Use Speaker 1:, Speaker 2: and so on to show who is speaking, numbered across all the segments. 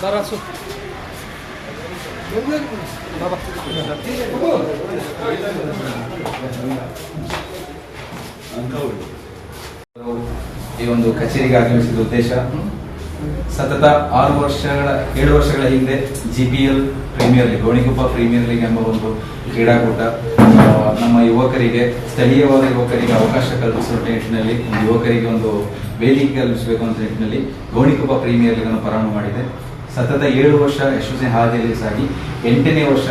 Speaker 1: ಸರಸು
Speaker 2: ಈ ಒಂದು ಕಚೇರಿಗೆ ಆಗಮಿಸಿದ ಉದ್ದೇಶ, ಸತತ ಆರು ವರ್ಷಗಳ, ಏಳು ವರ್ಷಗಳ ಹಿಂದೆ G P L premier league Gonikoppa premier league ಎಂಬ ಒಂದು ಕ್ರೀಡಾಕೂಟ. ನಮ್ಮ ಯುವಕರಿಗೆ, ಸ್ಥಳೀಯವಾದ ಯುವಕರಿಗೆ ಅವಕಾಶ ಕಲ್ಪಿಸುವ ನಿಟ್ಟಿನಲ್ಲಿ ಯುವಕರಿಗೆ ಒಂದು ವೇದಿಕೆ ಕಲ್ಪಿಸಬೇಕು ಅಂತ ನಿಟ್ಟಿನಲ್ಲಿ ಗೋಣಿಕೊಪ್ಪ ಪ್ರೀಮಿಯರ್ ಲೀಗ್ ಅನ್ನು ಪ್ರಾರಂಭ ಮಾಡಿದೆ. ಸತತ ಏಳು ವರ್ಷ ಯಶಸ್ವಿ ಹಾದಿಯಲ್ಲಿ ಸಾಗಿ, ಎಂಟನೇ ವರ್ಷ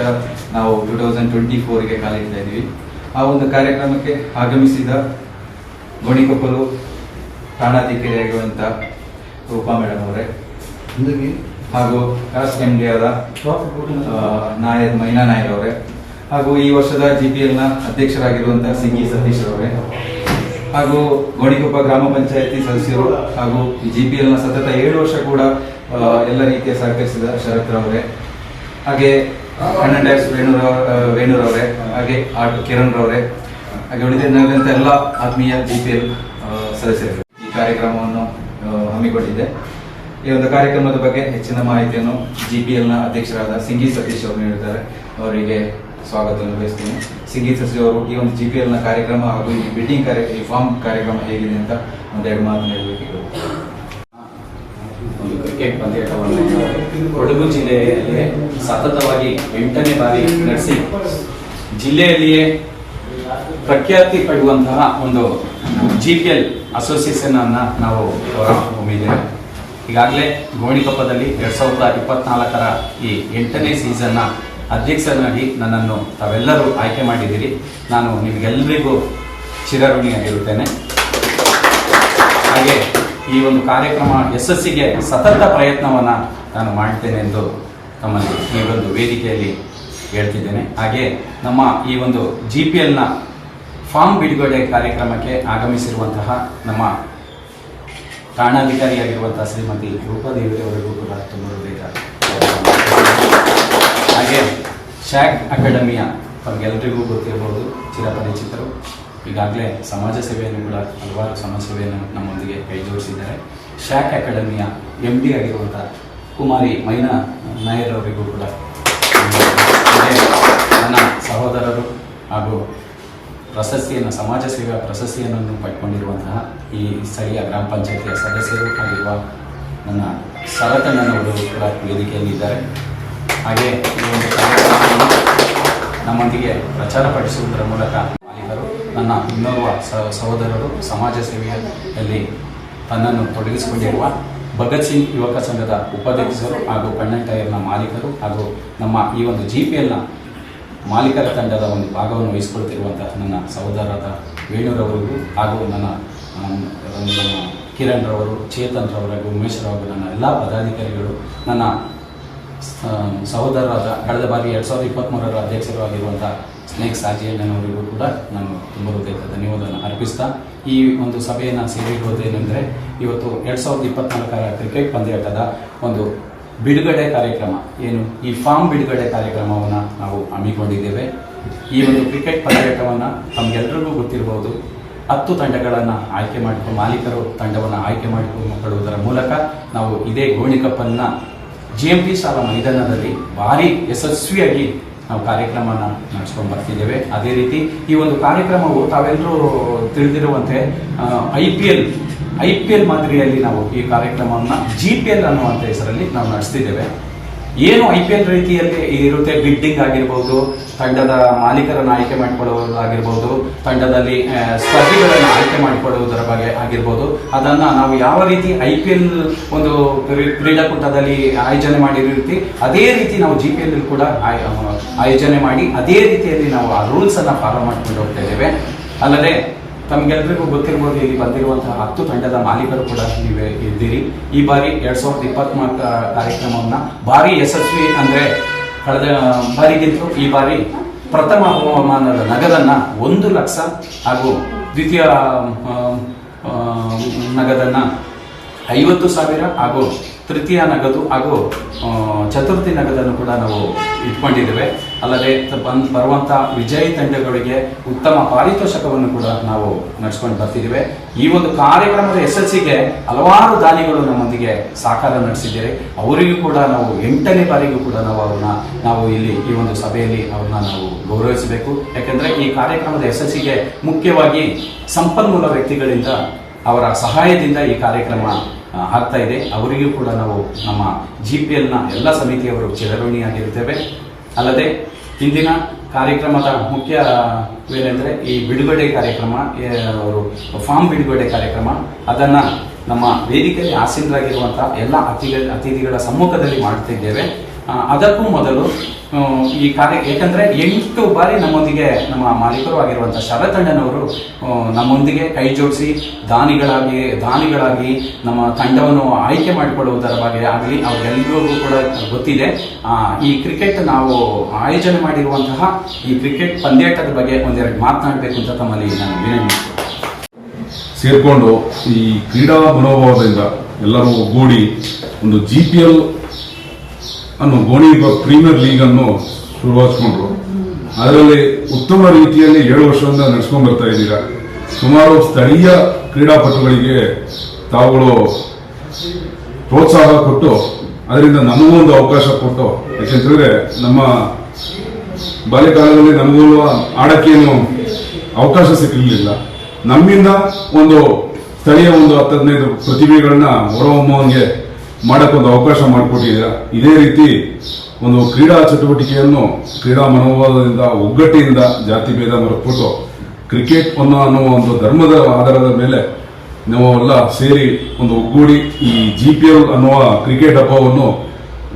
Speaker 2: ನಾವು ಟೂ ತೌಸಂಡ್ ಟ್ವೆಂಟಿ ಫೋರ್ಗೆ ಕಾಲಿಡ್ತಾ ಇದ್ದೀವಿ. ಆ ಒಂದು ಕಾರ್ಯಕ್ರಮಕ್ಕೆ ಆಗಮಿಸಿದ ಗೋಣಿಕೊಪ್ಪಲು ಠಾಣಾಧಿಕಾರಿಯಾಗಿರುವಂಥ ರೂಪಾ ಮೇಡಮ್ ಅವರೇ. ಹಾಗೂ ಕಾಸ್ ಎಂ ಡಿ ಆದ ನಾಯರ್, ಮೈನಾ ನಾಯರ್ ಅವರೇ. ಹಾಗೂ ಈ ವರ್ಷದ ಜಿ ಪಿ ಎಲ್ನ ಅಧ್ಯಕ್ಷರಾಗಿರುವಂತಹ ಸಿಂಗಿ ಸತೀಶ್ ಅವರೇ ಹಾಗೂ ಗೋಣಿಕೊಪ್ಪ ಗ್ರಾಮ ಪಂಚಾಯತಿ ಸದಸ್ಯರು ಹಾಗೂ ಜಿ ಪಿ ಎಲ್ನ ಸತತ ಏಳು ವರ್ಷ ಕೂಡ ಎಲ್ಲ ರೀತಿಯ ಸಹಕರಿಸಿದ ಶರತ್ ಅವರೇ ಹಾಗೆ ಅಣ್ಣನ್ ಡ್ಯಾಕ್ಸ್ ವೇಣೂರ ವೇಣುರವರೇ ಹಾಗೆ ಆಟೋ ಕಿರಣ್ ರವರೇ. ಹಾಗೆ ಉಳಿದಂತ ಎಲ್ಲ ಆತ್ಮೀಯ ಜಿ ಪಿ ಸದಸ್ಯರು ಈ ಕಾರ್ಯಕ್ರಮವನ್ನು ಹಮ್ಮಿಕೊಂಡಿದ್ದೆ. ಈ ಒಂದು ಕಾರ್ಯಕ್ರಮದ ಬಗ್ಗೆ ಹೆಚ್ಚಿನ ಮಾಹಿತಿಯನ್ನು ಜಿಪಿಎಲ್ನ ಅಧ್ಯಕ್ಷರಾದ ಸಿಂಗಿ ಸತೀಶ್ ಅವರು ನೀಡಿದ್ದಾರೆ. ಅವರಿಗೆ ಸ್ವಾಗತವನ್ನು ಬಯಸ್ತೀನಿ ಸಿಂಗಿ ಸತೀಶ್ ಅವರು, ಈ ಒಂದು ಜಿಪಿಎಲ್ನ ಕಾರ್ಯಕ್ರಮ ಹಾಗೂ ಈ ಬಿಡ್ಡಿಂಗ್ ಕಾರ್ಯ, ಈ ಫಾರ್ಮ್ ಕಾರ್ಯಕ್ರಮ ಹೇಗಿದೆ ಅಂತ ಒಂದೆರಡು ಮಾತು ಹೇಳಬೇಕಿತ್ತು
Speaker 3: ಒಂದು ಕ್ರಿಕೆಟ್ ಪಂದ್ಯಾಟವನ್ನು ಕೊಡಗು ಜಿಲ್ಲೆಯಲ್ಲಿ ಸತತವಾಗಿ ಎಂಟನೇ ಬಾರಿ ನಡೆಸಿ, ಜಿಲ್ಲೆಯಲ್ಲಿಯೇ ಪ್ರಖ್ಯಾತಿ ಪಡುವಂತಹ ಒಂದು ಜಿ ಅಸೋಸಿಯೇಷನ್ ಅನ್ನ ನಾವು ಹೊರಹೊಮ್ಮಿದ್ದೇವೆ ಈಗಾಗಲೇ ಗೋಣಿಕೊಪ್ಪದಲ್ಲಿ ಎರಡ್ ಸಾವಿರದ ಇಪ್ಪತ್ನಾಲ್ಕರ ಈ ಎಂಟನೇ ಸೀಸನ್ನ ಅಧ್ಯಕ್ಷನಾಗಿ ನನ್ನನ್ನು ತಾವೆಲ್ಲರೂ ಆಯ್ಕೆ ಮಾಡಿದ್ದೀರಿ. ನಾನು ನಿಮಗೆಲ್ಲರಿಗೂ ಚಿರಋಣಿಯಾಗಿರುತ್ತೇನೆ ಹಾಗೆ ಈ ಒಂದು ಕಾರ್ಯಕ್ರಮ ಯಶಸ್ಸಿಗೆ ಸತತ ಪ್ರಯತ್ನವನ್ನು ನಾನು ಮಾಡ್ತೇನೆ ಎಂದು ತಮ್ಮಲ್ಲಿ ಈ ಒಂದು ವೇದಿಕೆಯಲ್ಲಿ ಹೇಳ್ತಿದ್ದೇನೆ. ಹಾಗೆ ನಮ್ಮ ಈ ಒಂದು ಜಿ ಪಿ ಎಲ್ನ ಫಾರ್ಮ್ ಬಿಡುಗಡೆ ಕಾರ್ಯಕ್ರಮಕ್ಕೆ ಆಗಮಿಸಿರುವಂತಹ ನಮ್ಮ ಠಾಣಾಧಿಕಾರಿಯಾಗಿರುವಂತಹ ಶ್ರೀಮತಿ ರೂಪಾದೇವಿ ಅವರಿಗೂ ಕೂಡ ತುಂಬ ಬೇಗ ಹಾಗೆ ಶಾಕ್ ಅಕಾಡೆಮಿಯ ತಮಗೆಲ್ಲರಿಗೂ ಗೊತ್ತಿರಬಹುದು ಚಿರಪರಿಚಿತರು. ಈಗಾಗಲೇ ಸಮಾಜ ಸೇವೆಯನ್ನು ಕೂಡ ಹಲವಾರು ಸಮಾಜ ಸೇವೆಯನ್ನು ನಮ್ಮೊಂದಿಗೆ ಕೈ ಜೋಡಿಸಿದ್ದಾರೆ ಶಾಕ್ ಅಕಾಡೆಮಿಯ ಎಂ ಡಿ ಆಗಿರುವಂಥ ಕುಮಾರಿ ಮೈನಾ ನಾಯರ್ ಅವರಿಗೂ ಕೂಡ ನನ್ನ ಸಹೋದರರು ಹಾಗೂ ಪ್ರಶಸ್ತಿಯನ್ನು, ಸಮಾಜ ಸೇವೆಯ ಪ್ರಶಸ್ತಿಯನ್ನು ಪಡ್ಕೊಂಡಿರುವಂತಹ ಈ ಸ್ಥಳೀಯ ಗ್ರಾಮ ಪಂಚಾಯತಿಯ ಸದಸ್ಯರು ಆಗಿರುವ ನನ್ನ ಸರತಣ್ಣನವರು ಕೂಡ ವೇದಿಕೆಯಲ್ಲಿ ಇದ್ದಾರೆ ಹಾಗೆ ಈ ಒಂದು ನಮ್ಮೊಂದಿಗೆ ಪ್ರಚಾರಪಡಿಸುವುದರ ಮೂಲಕ ಮಾಲೀಕರು, ನನ್ನ ಇನ್ನೋರ್ವ ಸಹೋದರರು, ಸಮಾಜ ಸೇವೆಯಲ್ಲಿ ತನ್ನನ್ನು ತೊಡಗಿಸಿಕೊಂಡಿರುವ ಭಗತ್ ಸಿಂಗ್ ಯುವಕ ಸಂಘದ ಉಪಾಧ್ಯಕ್ಷರು ಹಾಗೂ ಕಣ್ಣನ್ ಟೈರ್ನ ಮಾಲೀಕರು ಹಾಗೂ ನಮ್ಮ ಈ ಒಂದು ಜಿ ಪಿ ಎಲ್ನ ಮಾಲೀಕರ ತಂಡದ ಒಂದು ಭಾಗವನ್ನು ವಹಿಸಿಕೊಳ್ತಿರುವಂತಹ ನನ್ನ ಸಹೋದರರಾದ ವೇಣುರವರಿಗೂ ಹಾಗೂ ನನ್ನ ಕಿರಣ್ ರವರು ಚೇತನ್ ರವರಿಗೂ ಉಮೇಶ್ ರವರು ನನ್ನ ಎಲ್ಲ ಪದಾಧಿಕಾರಿಗಳು, ನನ್ನ ಸಹೋದರರಾದ ಕಳೆದ ಬಾರಿ ಎರಡು ಸಾವಿರದ ಇಪ್ಪತ್ತ್ಮೂರರ ಅಧ್ಯಕ್ಷರು ಆಗಿರುವಂಥ ಸ್ನೇಕ್ ಸಾಜಿಯಣ್ಣನವರಿಗೂ ಕೂಡ ನಾನು ತುಂಬ ಹೃದಯದ ಧನ್ಯವಾದವನ್ನು ಅರ್ಪಿಸ್ತಾ, ಈ ಒಂದು ಸಭೆಯನ್ನು ಸೇರಿರುವುದೇನೆಂದರೆ ಇವತ್ತು ಎರಡು ಸಾವಿರದ ಇಪ್ಪತ್ತ್ನಾಲ್ಕರ ಕ್ರಿಕೆಟ್ ಪಂದ್ಯಾಟದ ಒಂದು ಬಿಡುಗಡೆ ಕಾರ್ಯಕ್ರಮ. ಏನು? ಈ ಫಾರ್ಮ್ ಬಿಡುಗಡೆ ಕಾರ್ಯಕ್ರಮವನ್ನು ನಾವು ಹಮ್ಮಿಕೊಂಡಿದ್ದೇವೆ. ಈ ಒಂದು ಕ್ರಿಕೆಟ್ ಪಂದ್ಯಾಟವನ್ನು ತಮಗೆಲ್ಲರಿಗೂ ಗೊತ್ತಿರಬಹುದು ಹತ್ತು ತಂಡಗಳನ್ನು ಆಯ್ಕೆ ಮಾಡಿಕೊಂಡು, ಮಾಲೀಕರು ತಂಡವನ್ನು ಆಯ್ಕೆ ಮಾಡಿಕೊಳ್ಳುವುದರ ಮೂಲಕ ನಾವು ಇದೇ ಗೋಣಿಕಪ್ಪನ್ನು ಜಿ ಎಂ ಪಿ ಶಾಲಾ ಮೈದಾನದಲ್ಲಿ ಭಾರಿ ಯಶಸ್ವಿಯಾಗಿ ನಾವು ಕಾರ್ಯಕ್ರಮನ ನಡೆಸ್ಕೊಂಡು ಬರ್ತಿದ್ದೇವೆ. ಅದೇ ರೀತಿ ಈ ಒಂದು ಕಾರ್ಯಕ್ರಮವು ತಾವೆಲ್ಲರೂ ತಿಳಿದಿರುವಂತೆ I P L I P L ಮಾದರಿಯಲ್ಲಿ ನಾವು ಈ ಕಾರ್ಯಕ್ರಮವನ್ನು ಜಿ ಪಿ ಎಲ್ ಅನ್ನುವಂಥ ಹೆಸರಲ್ಲಿ ನಾವು ನಡೆಸ್ತಿದ್ದೇವೆ. ಏನು ಐ ಪಿ ಎಲ್ ರೀತಿಯಲ್ಲಿ ಇರುತ್ತೆ? ಬಿಡ್ಡಿಂಗ್ ಆಗಿರ್ಬೋದು, ತಂಡದ ಮಾಲೀಕರನ್ನು ಆಯ್ಕೆ ಮಾಡಿಕೊಳ್ಳುವುದಾಗಿರ್ಬೋದು ತಂಡದಲ್ಲಿ ಸ್ಪರ್ಧಿಗಳನ್ನು ಆಯ್ಕೆ ಮಾಡಿಕೊಳ್ಳುವುದರ ಬಗ್ಗೆ ಆಗಿರ್ಬೋದು. ಅದನ್ನು ನಾವು ಯಾವ ರೀತಿ ಐ ಪಿ ಎಲ್ ಒಂದು ಕ್ರೀ- ಕ್ರೀಡಾಕೂಟದಲ್ಲಿ ಆಯೋಜನೆ ಮಾಡಿರೋ ರೀತಿ ಅದೇ ರೀತಿ ನಾವು ಜಿ ಪಿ ಎಲ್ ಕೂಡ ಆಯ್- ಆಯೋಜನೆ ಮಾಡಿ, ಅದೇ ರೀತಿಯಲ್ಲಿ ನಾವು ಆ ರೂಲ್ಸನ್ನು ಫಾಲೋ ಮಾಡಿಕೊಂಡು ಹೋಗ್ತಾ ಇದ್ದೇವೆ. ಅಲ್ಲದೆ ತಮ್ಗೆಲ್ರಿಗೂ ಗೊತ್ತಿರ್ಬೋದು, ಇಲ್ಲಿ ಬಂದಿರುವಂತಹ ಹತ್ತು ತಂಡದ ಮಾಲೀಕರು ಕೂಡ ನೀವೇ ಇದ್ದೀರಿ. ಈ ಬಾರಿ ಎರಡ್ ಸಾವಿರದ ಇಪ್ಪತ್ನಾಲ್ಕ ಕಾರ್ಯಕ್ರಮವನ್ನ ಭಾರಿ ಯಶಸ್ವಿ ಅಂದ್ರೆ ಕಳೆದ ಬಾರಿಗಿಂತಲೂ ಈ ಬಾರಿ ಪ್ರಥಮ ಬಹುಮಾನದ ನಗದನ್ನ ಒಂದು ಲಕ್ಷ ಹಾಗೂ ದ್ವಿತೀಯ ನಗದನ್ನ ಐವತ್ತು ಸಾವಿರ ಹಾಗೂ ತೃತೀಯ ನಗದು ಹಾಗೂ ಚತುರ್ಥಿ ನಗದನ್ನು ಕೂಡ ನಾವು ಇಟ್ಕೊಂಡಿದ್ದೇವೆ. ಅಲ್ಲದೆ ಬಂದ್ ಬರುವಂಥ ವಿಜಯಿ ತಂಡಗಳಿಗೆ ಉತ್ತಮ ಪಾರಿತೋಷಕವನ್ನು ಕೂಡ ನಾವು ನಡೆಸ್ಕೊಂಡು ಬರ್ತಿದ್ದೇವೆ. ಈ ಒಂದು ಕಾರ್ಯಕ್ರಮದ ಯಶಸ್ಸಿಗೆ ಹಲವಾರು ದಾನಿಗಳು ನಮ್ಮೊಂದಿಗೆ ಸಾಕಾರ ನಡೆಸಿದ್ದಾರೆ. ಅವರಿಗೂ ಕೂಡ ನಾವು ಎಂಟನೇ ಬಾರಿಗೂ ಕೂಡ ನಾವು ಅವ್ರನ್ನ, ನಾವು ಇಲ್ಲಿ ಈ ಒಂದು ಸಭೆಯಲ್ಲಿ ಅವ್ರನ್ನ ನಾವು ಗೌರವಿಸಬೇಕು. ಯಾಕೆಂದ್ರೆ ಈ ಕಾರ್ಯಕ್ರಮದ ಯಶಸ್ಸಿಗೆ ಮುಖ್ಯವಾಗಿ ಸಂಪನ್ಮೂಲ ವ್ಯಕ್ತಿಗಳಿಂದ ಅವರ ಸಹಾಯದಿಂದ ಈ ಕಾರ್ಯಕ್ರಮ ಆಗ್ತಾ ಇದೆ. ಅವರಿಗೂ ಕೂಡ ನಾವು ನಮ್ಮ ಜಿ ಪಿ ಎಲ್ನ ಎಲ್ಲ ಸಮಿತಿಯವರು ಚಿರಋಣಿಯಾಗಿರ್ತೇವೆ ಅಲ್ಲದೆ ಇಂದಿನ ಕಾರ್ಯಕ್ರಮದ ಮುಖ್ಯ ಮುಖ್ಯವೇನೆಂದರೆ ಈ ಬಿಡುಗಡೆ ಕಾರ್ಯಕ್ರಮ ಅವರು ಫಾರ್ಮ್ ಬಿಡುಗಡೆ ಕಾರ್ಯಕ್ರಮ, ಅದನ್ನ ನಮ್ಮ ವೇದಿಕೆಯಲ್ಲಿ ಆಸೀನರಾಗಿರುವಂತಹ ಎಲ್ಲ ಅತಿಥಿ ಅತಿಥಿಗಳ ಸಮ್ಮುಖದಲ್ಲಿ ಮಾಡ್ತಿದ್ದೇವೆ. ಅದಕ್ಕೂ ಮೊದಲು ಈ ಕಾರ್ಯ ಏಕೆಂದರೆ ಎಂಟು ಬಾರಿ ನಮ್ಮೊಂದಿಗೆ ನಮ್ಮ ಮಾಲೀಕರು ಆಗಿರುವಂಥ ಶರತಣ್ಣನವರು ನಮ್ಮೊಂದಿಗೆ ಕೈ ಜೋಡಿಸಿ ದಾನಿಗಳಾಗಿ ದಾನಿಗಳಾಗಿ ನಮ್ಮ ತಂಡವನ್ನು ಆಯ್ಕೆ ಮಾಡಿಕೊಳ್ಳುವುದರ ಬಗ್ಗೆ ಆಗಲಿ ಅವರೆಲ್ಲರಿಗೂ ಕೂಡ ಗೊತ್ತಿದೆ. ಈ ಕ್ರಿಕೆಟ್ ನಾವು ಆಯೋಜನೆ ಮಾಡಿರುವಂತಹ ಈ ಕ್ರಿಕೆಟ್ ಪಂದ್ಯಾಟದ ಬಗ್ಗೆ ಒಂದೆರಡು ಮಾತನಾಡಬೇಕು ಅಂತ ತಮ್ಮಲ್ಲಿ ನಾನು ವಿನಂತಿ
Speaker 1: ಸೇರಿಕೊಂಡು ಈ ಕ್ರೀಡಾ ಮನೋಭಾವದಿಂದ ಎಲ್ಲರೂ ಒಗ್ಗೂಡಿ ಒಂದು ಜಿ ಅನ್ನೋ ಗೋಣಿ ಪ್ರೀಮಿಯರ್ ಲೀಗ್ ಅನ್ನು ಶುರುವಾಸ್ಕೊಂಡ್ರು ಅದರಲ್ಲಿ ಉತ್ತಮ ರೀತಿಯಲ್ಲಿ ಏಳು ವರ್ಷದಿಂದ ನಡೆಸ್ಕೊಂಡು ಬರ್ತಾ ಇದ್ದೀರಾ? ಸುಮಾರು ಸ್ಥಳೀಯ ಕ್ರೀಡಾಪಟುಗಳಿಗೆ ತಾವುಗಳು ಪ್ರೋತ್ಸಾಹ ಕೊಟ್ಟು, ಅದರಿಂದ ನಮಗೂ ಒಂದು ಅವಕಾಶ ಕೊಟ್ಟು, ಯಾಕೆಂತಂದ್ರೆ ನಮ್ಮ ಬಾಲ್ಯಕಾಲದಲ್ಲಿ ನಮಗೂ ಆಡಕ್ಕೇನು ಅವಕಾಶ ಸಿಕ್ಕಿರಲಿಲ್ಲ ನಮ್ಮಿಂದ ಒಂದು ಸ್ಥಳೀಯ ಒಂದು ಹತ್ತು ಹದಿನೈದು ಪ್ರತಿಭೆಗಳನ್ನ ಹೊರಹೊಮ್ಮುವಂಗೆ ಮಾಡಕ್ಕೊಂದು ಅವಕಾಶ ಮಾಡಿಕೊಟ್ಟಿದ್ದೀರಾ? ಇದೇ ರೀತಿ ಒಂದು ಕ್ರೀಡಾ ಚಟುವಟಿಕೆಯನ್ನು ಕ್ರೀಡಾ ಮನೋಭಾವದಿಂದ, ಒಗ್ಗಟ್ಟಿನಿಂದ ಜಾತಿ ಭೇದ ಮರೆತುಬಿಟ್ಟು ಕ್ರಿಕೆಟ್ ಅನ್ನೋ ಅನ್ನೋ ಒಂದು ಧರ್ಮದ ಆಧಾರದ ಮೇಲೆ ನಾವೆಲ್ಲ ಸೇರಿ ಒಂದು ಒಗ್ಗೂಡಿ ಈ ಜಿ ಪಿ ಎಲ್ ಅನ್ನುವ ಕ್ರಿಕೆಟ್ ಹಬ್ಬವನ್ನು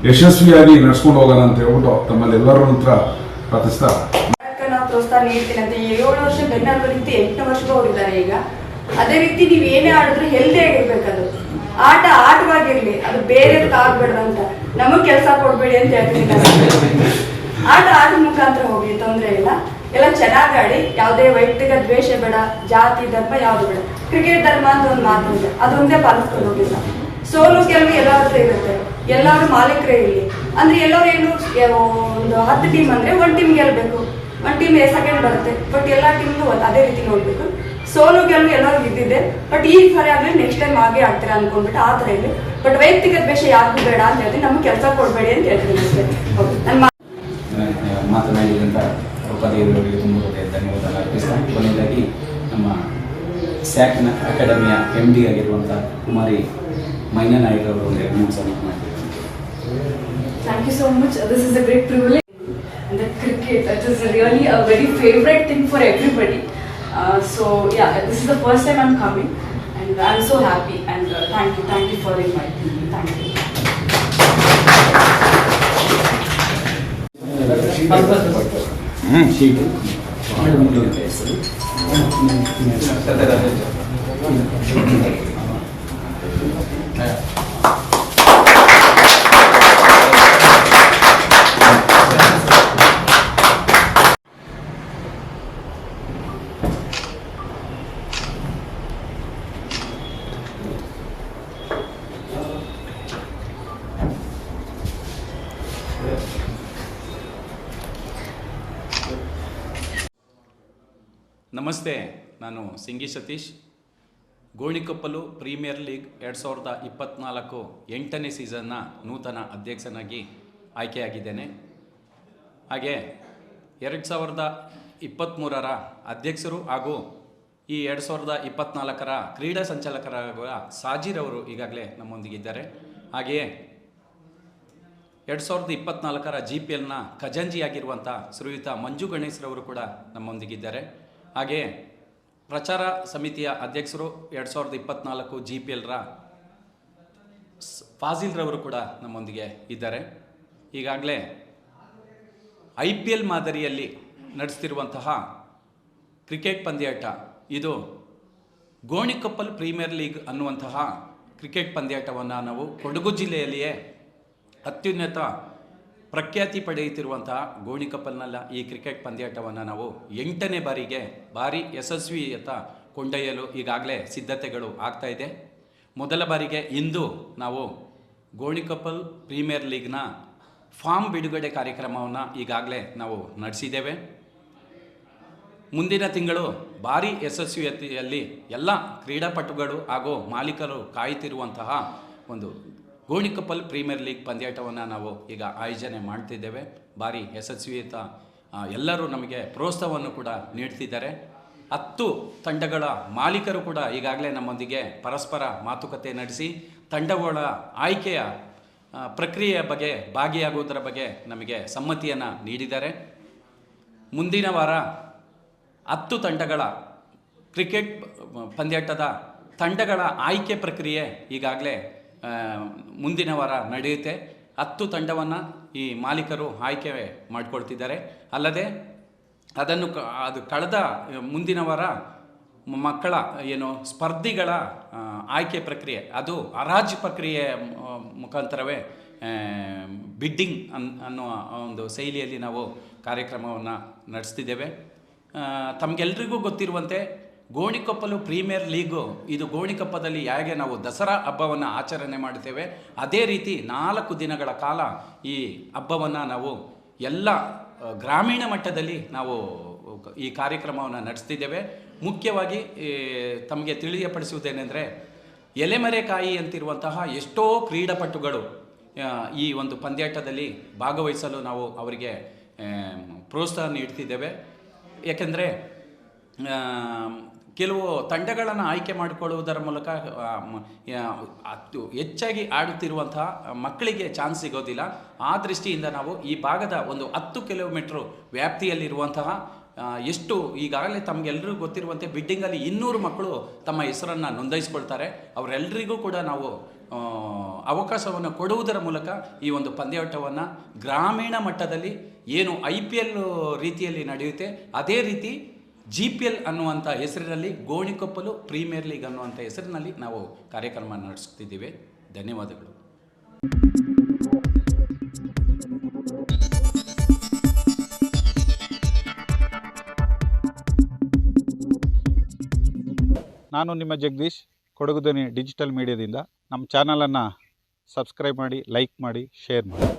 Speaker 1: ಯಶಸ್ವಿಯಾಗಿ ನಡೆಸ್ಕೊಂಡು ಹೋಗೋಣ ಅಂತ ಹೇಳ್ಬಿಟ್ಟು ತಮ್ಮಲ್ಲಿ ಎಲ್ಲರ ಹತ್ರ ಪ್ರಾರ್ಥಿಸ್ತಾ
Speaker 4: ಏಳು ವರ್ಷ ವರ್ಷಕ್ಕೆ ಹೋಗಿದ್ದಾರೆ ಈಗ. ಅದೇ ರೀತಿ ನೀವು ಏನೇ ಆಡಿದ್ರು ಹೆಲ್ದಿ ಅದು ಆಟ ಆಟವಾಗಿರ್ಲಿ ಅದು ಬೇರೆ ಆಗ್ಬೇಡ ಅಂತ. ನಮಗ್ ಕೆಲಸ ಕೊಡ್ಬೇಡಿ ಅಂತ ಹೇಳ್ತೀನಿ. ಆಟ ಆಟದ ಮುಖಾಂತರ ಹೋಗಿ ತೊಂದ್ರೆ ಇಲ್ಲ. ಎಲ್ಲ ಚೆನ್ನಾಗಿ ಆಡಿ, ಯಾವುದೇ ವೈಯಕ್ತಿಕ ದ್ವೇಷ ಬೇಡ, ಜಾತಿ, ಧರ್ಮ ಯಾವ್ದು ಬೇಡ. ಕ್ರಿಕೆಟ್ ಧರ್ಮ ಅಂತ ಒಂದು ಮಾತು ಇದೆ ಅದೊಂದೇ ಪಾಲಿಸ್ಕೊಂಡು ಹೋಗಿ ಸರ್ ಸೋಲು ಗೆಲುವು ಎಲ್ಲರ ಹತ್ರ ಇರುತ್ತೆ. ಎಲ್ಲರೂ ಮಾಲೀಕರೇ ಇಲ್ಲಿ ಅಂದ್ರೆ ಎಲ್ಲರೂ ಏನು ಒಂದು ಹತ್ತು ಟೀಮ್ ಅಂದ್ರೆ ಒಂದ್ ಟೀಮ್ ಗೆಲ್ಬೇಕು. ಒಂದ್ ಟೀಮ್ ಸೆಕೆಂಡ್ ಬರುತ್ತೆ. ಬಟ್ ಎಲ್ಲಾ ಟೀಮ್ ಅದೇ ರೀತಿ ನೋಡ್ಬೇಕು. ಸೋಲು ಗೆಲುವು ಎಲ್ಲರೂ ಇದ್ದಿದೆ ಬಟ್ ಈ ಸರಿ ಆದ್ರೆ ನೆಕ್ಸ್ಟ್ ಟೈಮ್ ಹಾಗೆ ಆಗ್ತೀರಾ ಅನ್ಕೊಂಡ್ಬಿಟ್ಟು ಆ ತರ ಇಲ್ಲಿ ಬಟ್ ವೈಯಕ್ತಿಕ ದ್ವೇಷ ಯಾರಿಗೂ ಬೇಡ ಅಂತ ಹೇಳ್ತೀನಿ. ನಮ್ಗೆ ಕೆಲಸ ಕೊಡಬೇಡಿ ಅಂತ ಹೇಳ್ತೀನಿ ಅಷ್ಟೇ. ಹೌದು ನನ್ನ
Speaker 3: ಮಾತನಾಡಿದಂಥ ಉಪಾಧ್ಯಾಯರಿಗೆ ತುಂಬ ಹೃದಯ ಧನ್ಯವಾದ. ಅರ್ಪಿಸ್ತಾ ಕೊನೆಯದಾಗಿ ನಮ್ಮ ಸ್ಯಾಕ್ನ ಅಕಾಡೆಮಿಯ ಎಂ ಡಿ ಆಗಿರುವಂಥ ಕುಮಾರಿ ಮೈನಾ ನಾಯ್ಕ ಅವರು ಒಂದು ಎರಡು ಮೂರು ಸಲ ಮಾಡ್ತಿದ್ದಾರೆ
Speaker 5: thank you so much this is a great privilege ಅಂದರೆ cricket that is really really very favourite thing for everybody. Uh, so yeah, this is the first time I'm coming, and I'm so happy. And uh, thank you, thank you for inviting me. Thank you.
Speaker 3: ಶೀಟು ನಾನು ಸಿಂಗಿ Satish. Gonikoppal premier league ಎರಡು ಸಾವಿರದ ಇಪ್ಪತ್ತ್ನಾಲ್ಕು ಎಂಟನೇ ಸೀಸನ್ನ ನೂತನ ಅಧ್ಯಕ್ಷನಾಗಿ ಆಯ್ಕೆಯಾಗಿದ್ದೇನೆ. ಹಾಗೆ ಎರಡು ಸಾವಿರದ ಇಪ್ಪತ್ತ್ಮೂರರ ಅಧ್ಯಕ್ಷರು ಹಾಗೂ ಈ ಎರಡು ಸಾವಿರದ ಇಪ್ಪತ್ತ್ನಾಲ್ಕರ ಕ್ರೀಡಾ ಸಂಚಾಲಕರಾಗುವ ಸಾಜೀರ್ ಅವರು ಈಗಾಗಲೇ ನಮ್ಮೊಂದಿಗಿದ್ದಾರೆ ಹಾಗೆಯೇ ಎರಡು ಸಾವಿರದ ಇಪ್ಪತ್ನಾಲ್ಕರ ಜಿ ಪಿ ಎಲ್ನ ಖಜಾಂಜಿಯಾಗಿರುವಂಥ ಶ್ರೀಯುತ ಮಂಜು ಗಣೇಶ್ರವರು ಕೂಡ ನಮ್ಮೊಂದಿಗಿದ್ದಾರೆ ಹಾಗೆಯೇ ಪ್ರಚಾರ ಸಮಿತಿಯ ಅಧ್ಯಕ್ಷರು ಎರಡು ಸಾವಿರದ ಇಪ್ಪತ್ನಾಲ್ಕು ಜಿ ಪಿ ಎಲ್ರ ಫಾಜಿಲ್ರವರು ಕೂಡ ನಮ್ಮೊಂದಿಗೆ ಇದ್ದಾರೆ. ಈಗಾಗಲೇ ಐ ಪಿ ಎಲ್ ಮಾದರಿಯಲ್ಲಿ ನಡೆಸ್ತಿರುವಂತಹ ಕ್ರಿಕೆಟ್ ಪಂದ್ಯಾಟ, ಇದು ಗೋಣಿಕೊಪ್ಪಲ್ ಪ್ರೀಮಿಯರ್ ಲೀಗ್ ಅನ್ನುವಂತಹ ಕ್ರಿಕೆಟ್ ಪಂದ್ಯಾಟವನ್ನು ನಾವು ಕೊಡಗು ಜಿಲ್ಲೆಯಲ್ಲಿಯೇ ಅತ್ಯುನ್ನತ ಪ್ರಖ್ಯಾತಿ ಪಡೆಯುತ್ತಿರುವಂತಹ ಗೋಣಿಕಪ್ಪಲ್ನಲ್ಲ ಈ ಕ್ರಿಕೆಟ್ ಪಂದ್ಯಾಟವನ್ನು ನಾವು ಎಂಟನೇ ಬಾರಿಗೆ ಭಾರಿ ಯಶಸ್ವಿಯತ್ತ ಕೊಂಡೊಯ್ಯಲು ಈಗಾಗಲೇ ಸಿದ್ಧತೆಗಳು ಆಗ್ತಾ ಇದೆ. ಮೊದಲ ಬಾರಿಗೆ ಇಂದು ನಾವು ಗೋಣಿಕಪ್ಪಲ್ ಪ್ರೀಮಿಯರ್ ಲೀಗ್ನ ಫಾರ್ಮ್ ಬಿಡುಗಡೆ ಕಾರ್ಯಕ್ರಮವನ್ನು ಈಗಾಗಲೇ ನಾವು ನಡೆಸಿದ್ದೇವೆ. ಮುಂದಿನ ತಿಂಗಳು ಭಾರಿ ಯಶಸ್ವಿಯತೆಯಲ್ಲಿ ಎಲ್ಲ ಕ್ರೀಡಾಪಟುಗಳು ಹಾಗೂ ಮಾಲೀಕರು ಕಾಯುತ್ತಿರುವಂತಹ ಒಂದು ಗೋಣಿಕೊಪ್ಪಲ್ ಪ್ರೀಮಿಯರ್ ಲೀಗ್ ಪಂದ್ಯಾಟವನ್ನು ನಾವು ಈಗ ಆಯೋಜನೆ ಮಾಡ್ತಿದ್ದೇವೆ. ಭಾರಿ ಯಶಸ್ವಿಯುತ ಎಲ್ಲರೂ ನಮಗೆ ಪ್ರೋತ್ಸಾಹವನ್ನು ಕೂಡ ನೀಡ್ತಿದ್ದಾರೆ. ಹತ್ತು ತಂಡಗಳ ಮಾಲೀಕರು ಕೂಡ ಈಗಾಗಲೇ ನಮ್ಮೊಂದಿಗೆ ಪರಸ್ಪರ ಮಾತುಕತೆ ನಡೆಸಿ, ತಂಡಗಳ ಆಯ್ಕೆಯ ಪ್ರಕ್ರಿಯೆಯ ಬಗ್ಗೆ ಭಾಗಿಯಾಗುವುದರ ಬಗ್ಗೆ ನಮಗೆ ಸಮ್ಮತಿಯನ್ನು ನೀಡಿದ್ದಾರೆ. ಮುಂದಿನ ವಾರ ಹತ್ತು ತಂಡಗಳ ಕ್ರಿಕೆಟ್ ಪಂದ್ಯಾಟದ ತಂಡಗಳ ಆಯ್ಕೆ ಪ್ರಕ್ರಿಯೆ ಈಗಾಗಲೇ ಮುಂದಿನ ವಾರ ನಡೆಯುತ್ತೆ. ಹತ್ತು ತಂಡವನ್ನು ಈ ಮಾಲೀಕರು ಆಯ್ಕೆ ಮಾಡಿಕೊಳ್ತಿದ್ದಾರೆ. ಅಲ್ಲದೆ ಅದನ್ನು ಕ, ಅದು ಕಳೆದ ಮುಂದಿನ ವಾರ ಮಕ್ಕಳ ಏನು ಸ್ಪರ್ಧಿಗಳ ಆಯ್ಕೆ ಪ್ರಕ್ರಿಯೆ, ಅದು ಹರಾಜು ಪ್ರಕ್ರಿಯೆ ಮುಖಾಂತರವೇ ಬಿಡ್ಡಿಂಗ್ ಅನ್, ಅನ್ನುವ ಒಂದು ಶೈಲಿಯಲ್ಲಿ ನಾವು ಕಾರ್ಯಕ್ರಮವನ್ನು ನಡೆಸ್ತಿದ್ದೇವೆ. ತಮಗೆಲ್ರಿಗೂ ಗೊತ್ತಿರುವಂತೆ ಗೋಣಿಕೊಪ್ಪಲು ಪ್ರೀಮಿಯರ್ ಲೀಗು, ಇದು ಗೋಣಿಕೊಪ್ಪದಲ್ಲಿ ಹೇಗೆ ನಾವು ದಸರಾ ಹಬ್ಬವನ್ನು ಆಚರಣೆ ಮಾಡುತ್ತೇವೆ, ಅದೇ ರೀತಿ ನಾಲ್ಕು ದಿನಗಳ ಕಾಲ ಈ ಹಬ್ಬವನ್ನು ನಾವು ಎಲ್ಲ ಗ್ರಾಮೀಣ ಮಟ್ಟದಲ್ಲಿ ನಾವು, ಈ ಕಾರ್ಯಕ್ರಮವನ್ನು ನಡೆಸ್ತಿದ್ದೇವೆ. ಮುಖ್ಯವಾಗಿ ತಮಗೆ ತಿಳಿಯಪಡಿಸುವುದೇನೆಂದರೆ, ಎಲೆಮರೆಕಾಯಿ ಅಂತಿರುವಂತಹ ಎಷ್ಟೋ ಕ್ರೀಡಾಪಟುಗಳು ಈ ಒಂದು ಪಂದ್ಯಾಟದಲ್ಲಿ ಭಾಗವಹಿಸಲು ನಾವು ಅವರಿಗೆ ಪ್ರೋತ್ಸಾಹ ನೀಡ್ತಿದ್ದೇವೆ. ಏಕೆಂದರೆ ಕೆಲವು ತಂಡಗಳನ್ನು ಆಯ್ಕೆ ಮಾಡಿಕೊಳ್ಳುವುದರ ಮೂಲಕ ಹೆಚ್ಚಾಗಿ ಆಡುತ್ತಿರುವಂತಹ ಮಕ್ಕಳಿಗೆ ಚಾನ್ಸ್ ಸಿಗೋದಿಲ್ಲ. ಆ ದೃಷ್ಟಿಯಿಂದ ನಾವು ಈ ಭಾಗದ ಒಂದು ಹತ್ತು ಕಿಲೋಮೀಟ್ರು ವ್ಯಾಪ್ತಿಯಲ್ಲಿರುವಂತಹ ಎಷ್ಟು ಈಗಾಗಲೇ ತಮಗೆಲ್ಲರಿಗೂ ಗೊತ್ತಿರುವಂತೆ ಬಿಡ್ಡಿಂಗಲ್ಲಿ ಇನ್ನೂರು ಮಕ್ಕಳು ತಮ್ಮ ಹೆಸರನ್ನು ನೋಂದಾಯಿಸ್ಕೊಳ್ತಾರೆ. ಅವರೆಲ್ಲರಿಗೂ ಕೂಡ ನಾವು ಅವಕಾಶವನ್ನು ಕೊಡುವುದರ ಮೂಲಕ ಈ ಒಂದು ಪಂದ್ಯಾಟವನ್ನು ಗ್ರಾಮೀಣ ಮಟ್ಟದಲ್ಲಿ ಏನು ಐ ಪಿ ಎಲ್ ರೀತಿಯಲ್ಲಿ ನಡೆಯುತ್ತೆ, ಅದೇ ರೀತಿ ಜಿ ಪಿ ಎಲ್ ಅನ್ನುವಂಥ ಹೆಸರಿನಲ್ಲಿ ಗೋಣಿಕೊಪ್ಪಲು ಪ್ರೀಮಿಯರ್ ಲೀಗ್ ಅನ್ನುವಂಥ ಹೆಸರಿನಲ್ಲಿ ನಾವು ಕಾರ್ಯಕ್ರಮ ನಡೆಸ್ತಿದ್ದೀವಿ. ಧನ್ಯವಾದಗಳು.
Speaker 6: ನಾನು ನಿಮ್ಮ ಜಗದೀಶ್, ಕೊಡಗು ಡಿಜಿಟಲ್ ಮೀಡಿಯಾದಿಂದ. ನಮ್ಮ ಚಾನಲನ್ನು ಸಬ್ಸ್ಕ್ರೈಬ್ ಮಾಡಿ, ಲೈಕ್ ಮಾಡಿ, ಶೇರ್ ಮಾಡಿ.